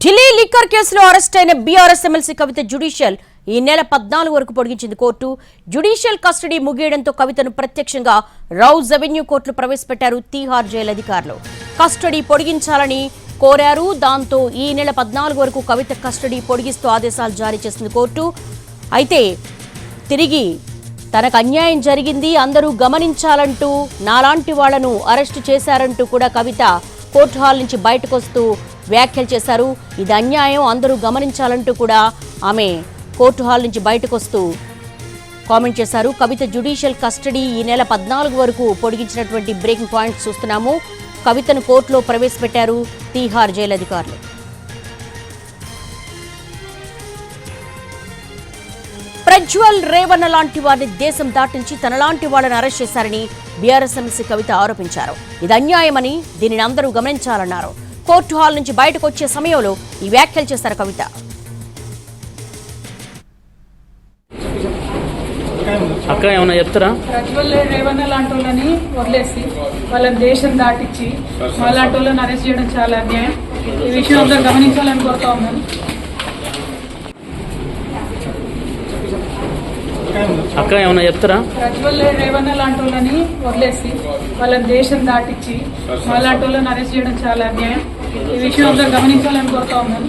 Delhi liquor కేసులో arrest అయిన BRS MLC Kavitha judicial ఈ నెల పద్నాలుగు వరకు పొడిగించింది కోర్టు. జ్యుడిషియల్ కస్టడీ ముగియడంతో కవితను ప్రత్యక్షంగా రౌజ్ అవెన్యూ కోర్టులో ప్రవేశపెట్టారు తీహార్ జైలు అధికారులు. కస్టడీ పొడిగించాలని కోరారు. దాంతో ఈ నెల పద్నాలుగు వరకు కవిత కస్టడీ పొడిగిస్తూ ఆదేశాలు జారీ చేసింది కోర్టు. అయితే తిరిగి తనకు అన్యాయం జరిగింది. అందరూ గమనించాలంటూ నాలాంటి వాళ్ళను అరెస్టు చేశారంటూ కూడా కవిత కోర్టు హాల్ నుంచి బయటకు వస్తూ వ్యాఖ్యలు చేశారు. ఇది అన్యాయం అందరూ గమనించాలంటూ కూడా ఆమె కోర్టు హాల్ నుంచి బయటకు వస్తూ కామెంట్ చేశారు. కవిత జ్యుడిషియల్ కస్టడీ ఈ నెల పద్నాలుగు వరకు పొడిగించినటువంటి బ్రేకింగ్ పాయింట్స్ చూస్తున్నాము. కవితను కోర్టులో ప్రవేశపెట్టారు. తీహార్ జైలు అధికారులు. ప్రజ్వల్ రేవన్న లాంటి వారిని దేశం దాటించి తనలాంటి వాళ్ళని అరెస్ట్ చేశారని బీఆర్ఎస్ ఎమ్మెల్సీ కవిత ఆరోపించారు. ఇది అన్యాయమని దీనిని అందరూ గమనించాలన్నారు. కోర్టు హాల్ నుంచి బయటకు వచ్చే సమయంలో ఈ వ్యాఖ్యలు చేశారు కవిత. అక్క ఏమన్నా చెప్తారా? ప్రజ్వల్ రేవన్న లాంటి వాళ్ళని వదిలేసి వాళ్ళని దేశం దాటిచ్చి అలాంటి వాళ్ళని అరెస్ట్ చేయడం చాలా అన్యాయం. ఈ విషయం అందరూ గమనించాలని కోరుతా ఉన్నాను. అక్క ఏమన్నా చెప్తారా? ప్రజ్వల్ రేవన్న లాంటి వాళ్ళని వదిలేసి వాళ్ళని దేశం దాటిచ్చి అలాంటి వాళ్ళని అరెస్ట్ చేయడం చాలా అన్యాయం. ఈ విషయం అందరూ గమనించాలని కోరుతా ఉన్నాను